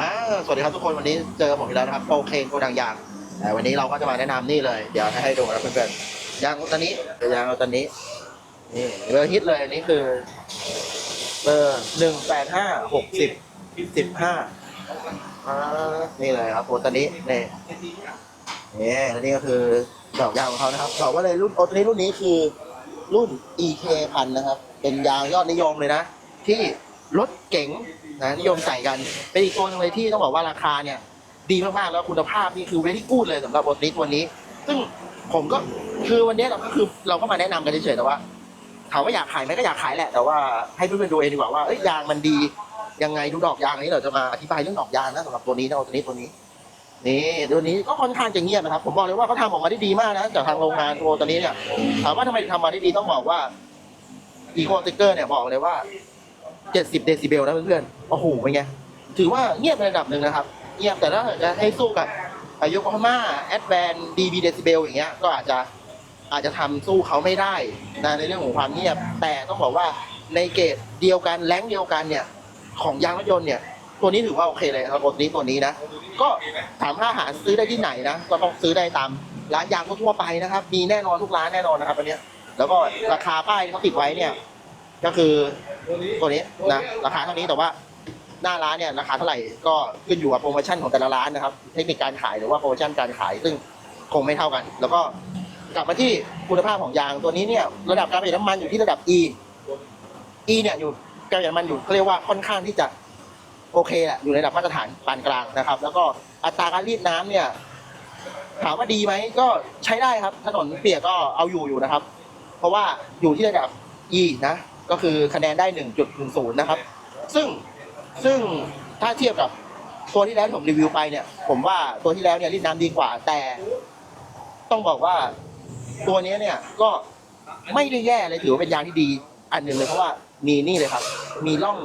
อ่าสวัสดีครับทุกคนวันนี้เจอผมอีกแล้วนะครับโอเคโกดังยางแต่วันนี้เราก็จะมาแนะนำนี่เลย เดี๋ยวให้ดูนะเพื่อนๆยางตัวนี้ยางตัวนี้นี่เบอร์ฮิตเลยอันนี้คือเบอร์หนึ่งแปดห้าหกสิบสิบห้าอ่านี่เลยครับตัวนี้นี่นี่และนี่ก็คือดอกยางของเขานะครับบอกว่าเลยรุ่นโอตัวนี้รุ่นนี้คือรุ่น EK พันนะครับ เป็นยางยอดนิยมเลยนะ ที่ รถเก๋งนะนิยมใส่กันเป็นอีกตัวหนึงเลยที่ต้องบอกว่าราคาเนี่ย ดีมากๆแล้วคุณภาพนี่คือเวลี่กูดเลยสำหรับรถนี้ตัวนี้ ซึ่งผมก็คือวันนี้เราก็คือเราก็มาแนะนำกันเฉยๆแต่ว่าถามว่าอยากขายไหมก็อยากขายแหละแต่ว่าให้เพื่อนๆดูเองดีกว่าว่าเอ้ยยางมันดียังไงดูดอกยางนี้เราจะมาอธิบายเรื่องดอกยางนะสำหรับตัวนี้นะตัวนี้ตัวนี้นี่ตัวนี้ก็ค่อนข้างจะเงียบนะครับ ผมบอกเลยว่าเขาทำออกมาได้ดีมากนะจากทางโรงงานตัวตัวนี้เนี่ยถามว่าทำไมทำมาได้ดีต้องบอกว่าอีโคสติกเกอร์เนี่ยบอกเลยว่า 70 เดซิเบลนะเพื่อนๆ โอ้โห เป็นไง ถือว่าเงียบในระดับหนึ่งนะครับ เงียบแต่ถ้าจะให้สู้กับอายุคาม่าแอดแวนดีบีเดซิเบลอย่างเงี้ย ก็อาจจะอาจจะทำสู้เขาไม่ได้นะในเรื่องของความเงียบ แต่ต้องบอกว่าในเกรดเดียวกันแรงเดียวกันเนี่ยของยางรถยนต์เนี่ย ตัวนี้ถือว่าโอเคเลยครับตัวนี้ตัวนี้นะ ก็ถามว่าหาซื้อได้ที่ไหนนะ ก็ต้องซื้อได้ตามร้านยางทั่วไปนะครับ มีแน่นอนทุกร้านแน่นอนนะครับอันเนี้ยแล้วก็ราคาป้ายที่เขาติดไว้เนี่ย ก็คือ ตัวนี้นะราคาเท่านี้แต่ว่าหน้าร้านเนี่ยราคาเท่าไหร่ก็ขึ้นอยู่กับโปรโมชั่นของแต่ละร้านนะครับ เทคนิคการขายหรือว่าโปรโมชั่นการขายซึ่งคงไม่เท่ากัน แล้วก็กลับมาที่คุณภาพของยางตัวนี้เนี่ยระดับการประหยัดน้ำมันอยู่ที่ระดับ E E เนี่ยอยู่การประหยัดน้ำมันอยู่เขาเรียกว่าค่อนข้างที่จะโอเคแหละอยู่ในระดับมาตรฐานปานกลางนะครับ แล้วก็อัตราการรีดน้ำเนี่ย ถามว่าดีไหมก็ใช้ได้ครับ ถนนเปียกก็เอาอยู่อยู่นะครับ เพราะว่าอยู่ที่ระดับ E นะ ก็คือคะแนนได้ 1.10 นะครับ ซึ่งซึ่งถ้าเทียบกับตัวที่แล้วที่ผมรีวิวไปเนี่ย ผมว่าตัวที่แล้วเนี่ยรีดน้ำดีกว่า แต่ต้องบอกว่าตัวนี้เนี่ยก็ไม่ได้แย่เลยถือว่าเป็นยางที่ดี อันหนึ่งเลยเพราะว่ามีนี่เลยครับ มีร่อง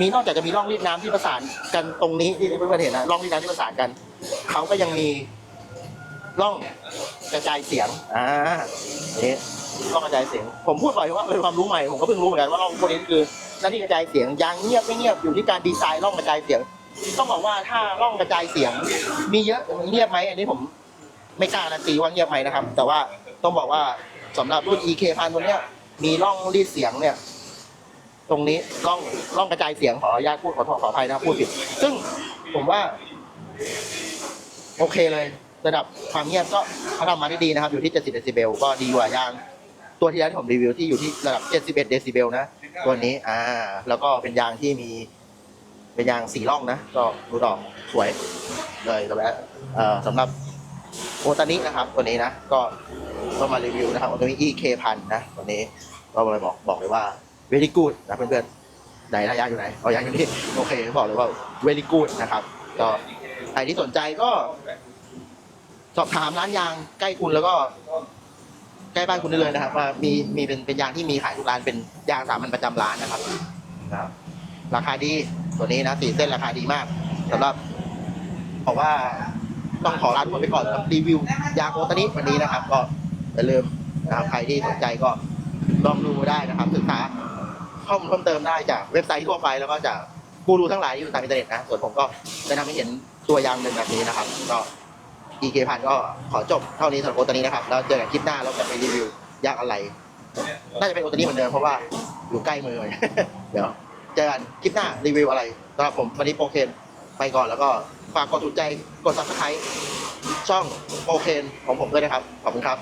มีนอกจากจะมีร่องรีดน้ำที่ประสานกันตรงนี้ที่เพื่อนๆเห็นนะร่องรีดน้ำที่ประสานกันเขาก็ยังมีร่องกระจายเสียงอ่าเนี่ ร่องกระจายเสียง ผมพูดบ่อยว่าเป็นความรู้ใหม่ ผมก็เพิ่งรู้เหมือนกันว่าร่องพวกนี้คือหน้าที่กระจายเสียงยางเงียบไม่เงียบอยู่ที่การดีไซน์ร่องกระจายเสียง ต้องบอกว่าถ้าร่องกระจายเสียง มีเยอะมันเงียบไหมอันนี้ผมไม่กล้าการันตีว่าเงียบไหมนะครับ แต่ว่าต้องบอกว่าสำหรับรุ่น EK พันตัวเนี้ยมีร่องรีดเสียงเนี่ยตรงนี้ร่องร่องกระจายเสียงขออนุญาตพูดขอโทษขออภัยนะพูดผิดซึ่งผมว่า โอเคเลย ระดับความเงียบก็เขาทำมาได้ดีนะครับ อยู่ที่70เดซิเบลก็ดีกว่ายาง ตัวที่แล้วที่ผมรีวิวที่อยู่ที่ระดับ 71 เดซิเบลนะ ตัวนี้ อ่า แล้วก็เป็นยางที่มี เป็นยางสีร่องนะ ก็ดูดอกสวย เลยสำหรับเอ่อสำหรับโอตานินะครับ ตัวนี้นะ ก็ต้องมารีวิวนะครับโอตานิ EK พันนะ ตัวนี้ ก็เลยบอกบอกเลยว่า very good นะเพื่อนๆ ไหนนะยางอยู่ไหน เอายางอยู่นี่ โอเค บอกเลยว่า very good นะครับ ก็ใครที่สนใจก็ สอบถามร้านยางใกล้คุณแล้วก็ ใกล้บ้านคุณได้เลยนะครับ ว่ามีมีเป็นเป็นยางที่มีขายทุกร้านเป็นยางสามัญประจำร้านนะครับนะครับราคาดีตัวนี้นะสี่เส้นราคาดีมากสำหรับบอกว่าต้องขอลาทุกคนไปก่อนกับรีวิวยางโอตานิวันนี้นะครับ ก็อย่าลืมนะครับใครที่สนใจก็ลองดูได้นะครับศึกษาข้อมูลเพิ่มเติมได้จากเว็บไซต์ทั่วไปแล้วก็จากกูรูทั้งหลายที่อยู่ตามอินเทอร์เน็ตนะส่วนผมก็จะนำให้เห็นตัวยางหนึ่งแบบนี้นะครับ ก็ EK พันก็ขอจบเท่านี้สำหรับโอตานี้นะครับแล้วเจอกันคลิปหน้าเราจะไปรีวิวยางอะไร น่าจะเป็นโอตานี้เหมือนเดิมเพราะว่าอยู่ใกล้มือเดี๋ยวเจอกันคลิปหน้ารีวิวอะไรสำหรับผมวันนี้โปรเคนไปก่อนแล้วก็ฝากกดถูกใจกดซับสไครต์ช่องโปรเคนของผมด้วยนะครับขอบคุณครับ